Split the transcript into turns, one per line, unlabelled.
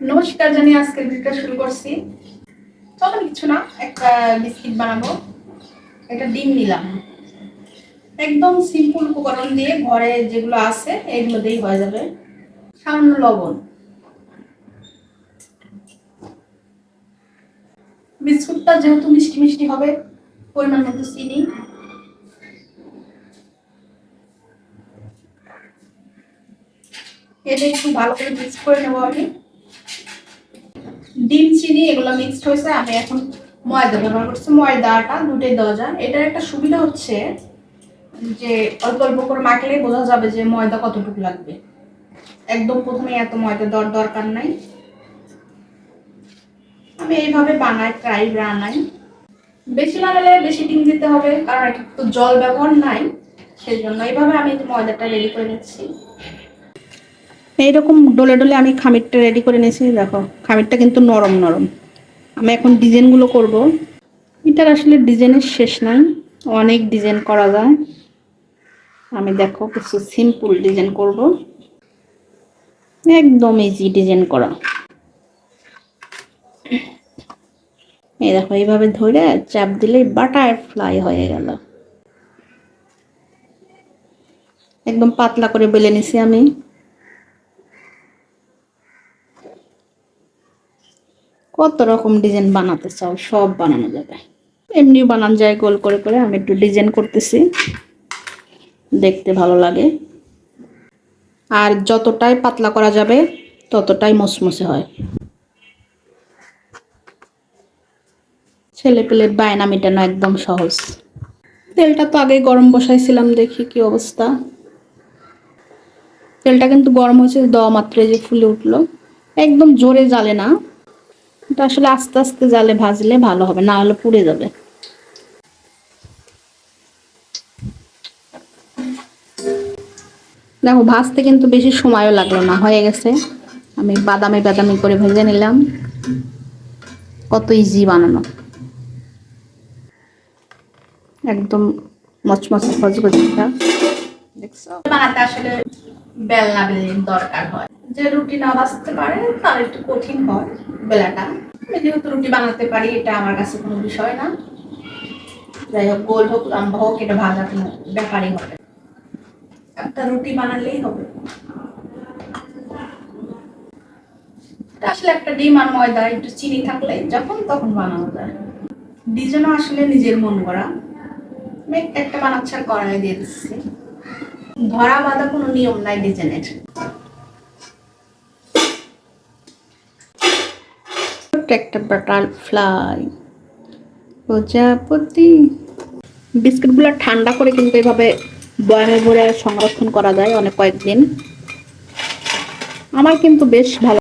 নমস্কার জানি আজকের ভিডিওটা শুরু করছি। চলো কিছু না, একটা বিস্কিট বানাবো। একটা ডিম নিলাম। একদম সিম্পল উপকরণ দিয়ে ঘরে যেগুলো আছে, এগুলো দিয়েই হয়ে যাবে। সামান্য লবণ। বিস্কুটটা যেহেতু মিষ্টি মিষ্টি হবে, পরিমাণ মতো চিনি। এটা একটু ভালো করে মিক্স করে নেব আমি। ডিম, চিনি, এগুলো মিক্সড হয়েছে। আমি এখন ময়দা ব্যবহার করছি। ময়দাটা দুটোই দেওয়া যায় এটার একটা সুবিধা হচ্ছে যে অল্প অল্প করে মাখলে বোঝা যাবে যে ময়দা কতটুকু লাগবে। একদম প্রথমে এত ময়দা দেওয়ার দরকার নাই। আমি এইভাবে বানাই ট্রাই বানাই। বেশি বানালে বেশি ডিম দিতে হবে, কারণ তো জল ব্যবহার নাই। সেই জন্য এইভাবে আমি ময়দাটা রেডি করে নিচ্ছি। এইরকম ডলে ডলে আমি খামিরটা রেডি করে নিয়েছি, দেখো। খামিরটা কিন্তু নরম নরম। আমি এখন ডিজাইনগুলো করব। এটার আসলে ডিজাইনের শেষ নাই। অনেক ডিজাইন করা যায়। আমি দেখো কিছু সিম্পল ডিজাইন করব। একদম ইজি ডিজাইন করা। এই দেখো, এইভাবে ধরে চাপ দিলেই বাটারফ্লাই হয়ে গেল। একদম পাতলা করে বেলে নিছি আমি। কত রকম ডিজাইন বানাতে চাও, সব বানানো যাবে। এমনি বানানো যায়, গোল করে করে আমি একটু ডিজাইন করতেছি। দেখতে ভালো লাগে। আর যতটাই পাতলা করা যাবে, ততটাই মসমসে হয়। ছেলে পেলের বায়না মেটানো একদম সহজ। তেলটা তো আগে গরম বসাইছিলাম, দেখি কি অবস্থা। তেলটা কিন্তু গরম হয়েছে, দেওয়া মাত্রে যে ফুলে উঠল। একদম জোরে জ্বালে না। এটা আসলে আস্তে আস্তে জালে ভাজলে ভালো হবে, না হলে পুড়ে যাবে। দেখো, ভাজতে কিন্তু বেশি সময়ও লাগল না, হয়ে গেছে। আমি বাদামি বাদামি করে ভেজে নিলাম। কত ইজি বানানো। একদম মচমচে ফজগজিটা দেখছ? বানাতে আসলে বেলনা বেলির দরকার হয়। যে রুটি না বাঁচতে পারে, তার একটু কঠিন হয় বেলাটা। যেহেতু রুটি বানাতে পারি, এটা আমার কাছে কোনো বিষয় না। যাই হোক, গোল হোক, লম্বা হোক, এটা ভাজা কোনো ব্যাপারই হবে একটা রুটি বানালেই হবে। আসলে একটা ডিম আর ময়দা, একটু চিনি থাকলে যখন তখন বানানো যায়। ডিজাইনও আসলে নিজের মন করা একটা বানাচ্ছি আর কড়াই দিয়ে দিচ্ছি। ধরা বাঁধা কোনো নিয়ম নাই ডিজাইনের। ছোট্ট একটা বাটারফ্লাই প্রজাপতি। বিস্কুটগুলো ঠান্ডা করে কিন্তু এভাবে বয়ামে ভরে সংরক্ষণ করা যায় অনেক কয়েকদিন। আমার কিন্তু বেশ ভালো